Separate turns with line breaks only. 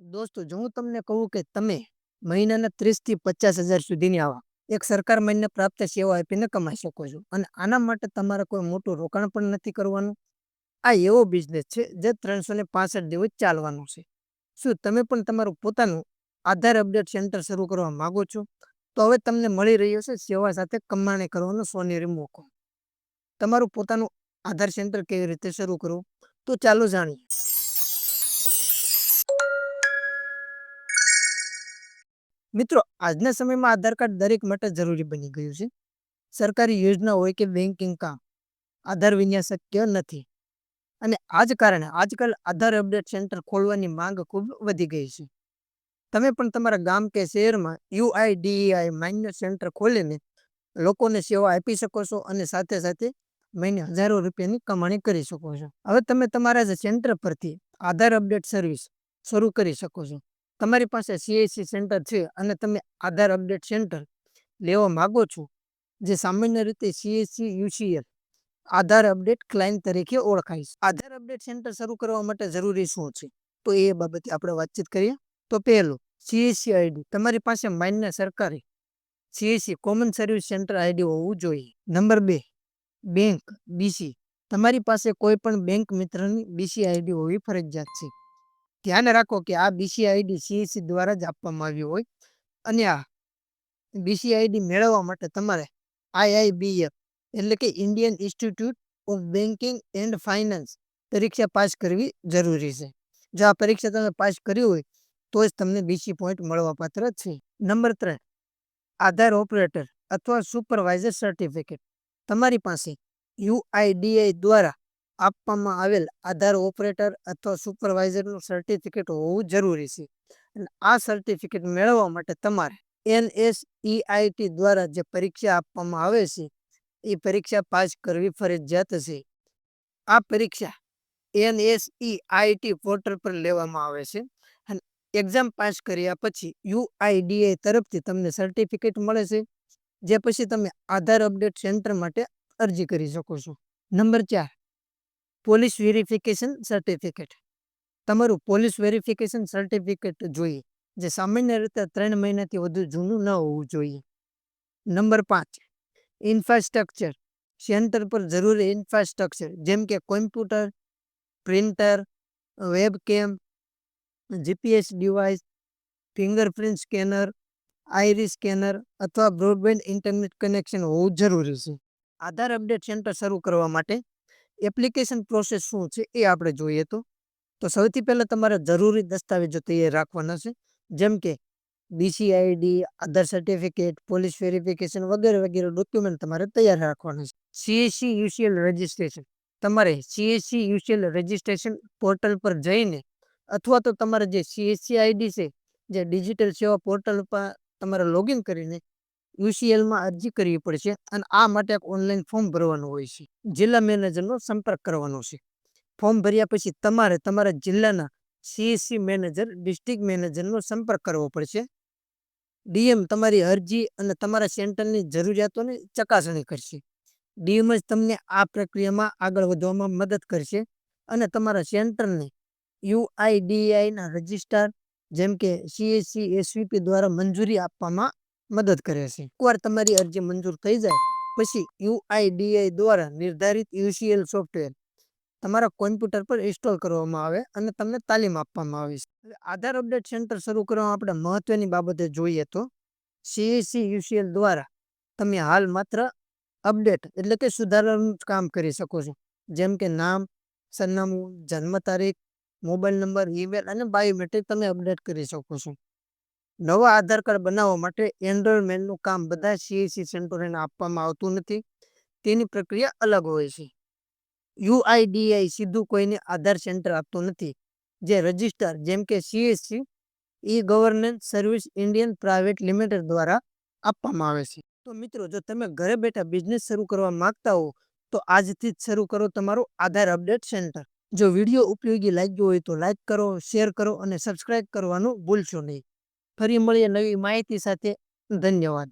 દોસ્તો, જો હું તમને કહું કે તમે મહિનાના ત્રીસથી પચાસ હજાર સુધીની આવક એક સરકાર માન્ય પ્રાપ્ત સેવા આપીને કમાઈ શકો છો. અને આના માટે તમારે કોઈ મોટું રોકાણ પણ નથી કરવાનું. આ એવો બિઝનેસ છે જે ત્રણસો ને પાસઠ દિવસ ચાલવાનો છે. શું તમે પણ તમારું પોતાનું આધાર અપડેટ સેન્ટર શરૂ કરવા માગો છો? તો હવે તમને મળી રહ્યો છે સેવા સાથે કમાણી કરવાનો સોનેરી મોકો. તમારું પોતાનું આધાર સેન્ટર કેવી રીતે શરૂ કરવું? તો ચાલો જાણીએ. મિત્રો, આજના સમયમાં આધાર કાર્ડ દરેક માટે જરૂરી બની ગયું છે. સરકારી યોજના હોય કે બેન્કિંગ કામ, આધાર વિના શક્ય નથી. અને આ જ કારણે આજકાલ આધાર અપડેટ સેન્ટર ખોલવાની માંગ ખૂબ વધી ગઈ છે. તમે પણ તમારા ગામ કે શહેરમાં યુઆઈડીઆઈ માન્ય સેન્ટર ખોલીને લોકોને સેવા આપી શકો છો અને સાથે સાથે મહિને હજારો રૂપિયાની કમાણી કરી શકો છો. હવે તમે તમારા જ સેન્ટર પરથી આધાર અપડેટ સર્વિસ શરૂ કરી શકો છો. તમારી પાસે સીએસસી સેન્ટર છે અને તમે આધાર અપડેટ સેન્ટર લેવા માગો છો, જે સામાન્ય રીતે CSC UCL Aadhaar update client તરીકે ઓળખાય છે. આધાર અપડેટ સેન્ટર શરૂ કરવા માટે જરૂરી શું છે? તો એ બાબતે આપણે વાતચીત કરીએ. તો પહેલું સીએસસી આઈડી તમારી પાસે માન્ય સરકારી CSC common service centre ID હોવું જોઈએ. નંબર બે, બેંક બીસી તમારી પાસે કોઈ પણ બેંક મિત્રની બીસી આઈડી હોવી ફરજિયાત છે. ધ્યાન રાખો કે આ બીસીઆઈડી સીએસસી દ્વારા જ આપવામાં આવ્યું હોય. અને આ બીસીઆઈડી મેળવવા માટે તમારે આઈઆઈબીએફ એટલે કે Indian Institute of Banking and Finance પરીક્ષા પાસ કરવી જરૂરી છે. જો આ પરીક્ષા તમે પાસ કરી હોય, તો જ તમને બીસી પોઈન્ટ મળવાપાત્ર છે. નંબર ત્રણ, આધાર ઓપરેટર અથવા સુપરવાઇઝર સર્ટિફિકેટ તમારી પાસે યુઆઈડીઆઈ દ્વારા આપવામાં આવેલ આધાર ઓપરેટર અથવા સુપરવાઇઝરનું સર્ટિફિકેટ હોવું જરૂરી છે. અને આ સર્ટિફિકેટ મેળવવા માટે તમારે એનએસઈઆઈટી દ્વારા જે પરીક્ષા આપવામાં આવે છે, એ પરીક્ષા પાસ કરવી ફરજિયાત છે. આ પરીક્ષા એનએસઈઆઈટી પોર્ટલ પર લેવામાં આવે છે અને એક્ઝામ પાસ કર્યા પછી યુઆઈડીએ તરફથી તમને સર્ટિફિકેટ મળે છે, જે પછી તમે આધાર અપડેટ સેન્ટર માટે અરજી કરી શકો છો. નંબર ચાર પોલીસ વેરિફિકેશન સર્ટિફિકેટ. તમારું પોલીસ વેરિફિકેશન સર્ટિફિકેટ જોઈએ. જે સામાન્ય રીતે ત્રણ મહિનાથી વધુ જૂનું ન હોવું જોઈએ. નંબર પાંચ, ઇન્ફ્રાસ્ટ્રક્ચર. સેન્ટર પર જરૂરી ઇન્ફ્રાસ્ટ્રક્ચર, જેમ કે computer, printer webcam GPS device, fingerprint scanner, iris scanner અથવા બ્રોડબેન્ડ ઇન્ટરનેટ કનેક્શન હોવું જરૂરી છે. આધાર અપડેટ સેન્ટર શરૂ કરવા માટે એપ્લિકેશન પ્રોસેસ શું છે એ આપણે જોઈએ તો. તો સૌથી પહેલાં તમારે જરૂરી દસ્તાવેજો તૈયાર રાખવાના છે. જેમ કે BCID Aadhaar certificate police verification વગેરે વગેરે ડોક્યુમેન્ટ તમારે તૈયાર રાખવાના છે. સીએસસી યુસીએલ રજિસ્ટ્રેશન તમારે સીએસસી યુસીએલ રજિસ્ટ્રેશન પોર્ટલ પર જઈને અથવા તો તમારે જે સીએસસી આઈડી છે, જે ડિજિટલ સેવા પોર્ટલ પર તમારે લોગિન કરીને યુસીએલમાં અરજી કરવી પડશે અને આ માટે એક ઓનલાઈન ફોર્મ ભરવાનું હોય છે. જિલ્લા મેનેજરનો સંપર્ક કરવાનો છે. ફોર્મ ભર્યા પછી તમારે તમારા જિલ્લાના સીએસસી મેનેજર, ડિસ્ટ્રિક્ટ મેનેજરનો સંપર્ક કરવો પડશે. ડીએમ તમારી અરજી અને તમારા સેન્ટરની જરૂરિયાતોની ચકાસણી કરશે. ડીએમ જ તમને આ પ્રક્રિયામાં આગળ વધવામાં મદદ કરશે અને તમારા સેન્ટરને યુઆઈડીઆઈના રજિસ્ટ્રાર જેમ કે સીએસસી, એસવીપી દ્વારા મંજૂરી આપવામાં મદદ કરે છે. એકવાર તમારી અરજી મંજૂર થઈ જાય, પછી યુઆઈડીઆઈ દ્વારા નિર્ધારિત યુસીએલ સોફ્ટવેર તમારા કોમ્પ્યુટર પર ઇન્સ્ટોલ કરવામાં આવે અને તમને તાલીમ આપવામાં આવે છે. આધાર અપડેટ સેન્ટર શરૂ કરવામાં આપણે મહત્વની બાબતે જોઈએ તો સીએસસી યુસીએલ દ્વારા તમે હાલ માત્ર અપડેટ એટલે કે સુધારાનું કામ કરી શકો છો. જેમ કે નામ, સરનામું, જન્મ તારીખ, મોબાઈલ નંબર, ઈમેલ અને બાયોમેટ્રિક તમે અપડેટ કરી શકો છો. નવા આધાર કાર્ડ બનાવવા માટે એનરોલમેન્ટનું કામ બધા સીએસસી સેન્ટરોને આપવામાં આવતું નથી. તેની પ્રક્રિયા અલગ હોય છે. યુઆઈડીઆઈ સીધું કોઈને આધાર સેન્ટર આપતું નથી. જે રજિસ્ટર જેમ કે CSC e governance service Indian private limited દ્વારા આપવામાં આવે છે. તો મિત્રો, જો તમે ઘરે બેઠા બિઝનેસ શરૂ કરવા માંગતા હો, તો આજથી જ શરૂ કરો તમારું આધાર અપડેટ સેન્ટર. જો વીડિયો ઉપયોગી લાગ્યો હોય તો લાઈક કરો શેર કરો અને સબસ્ક્રાઇબ કરવાનું ભૂલશો નહીં. ફરી મળીએ નવી માહિતી સાથે. ધન્યવાદ.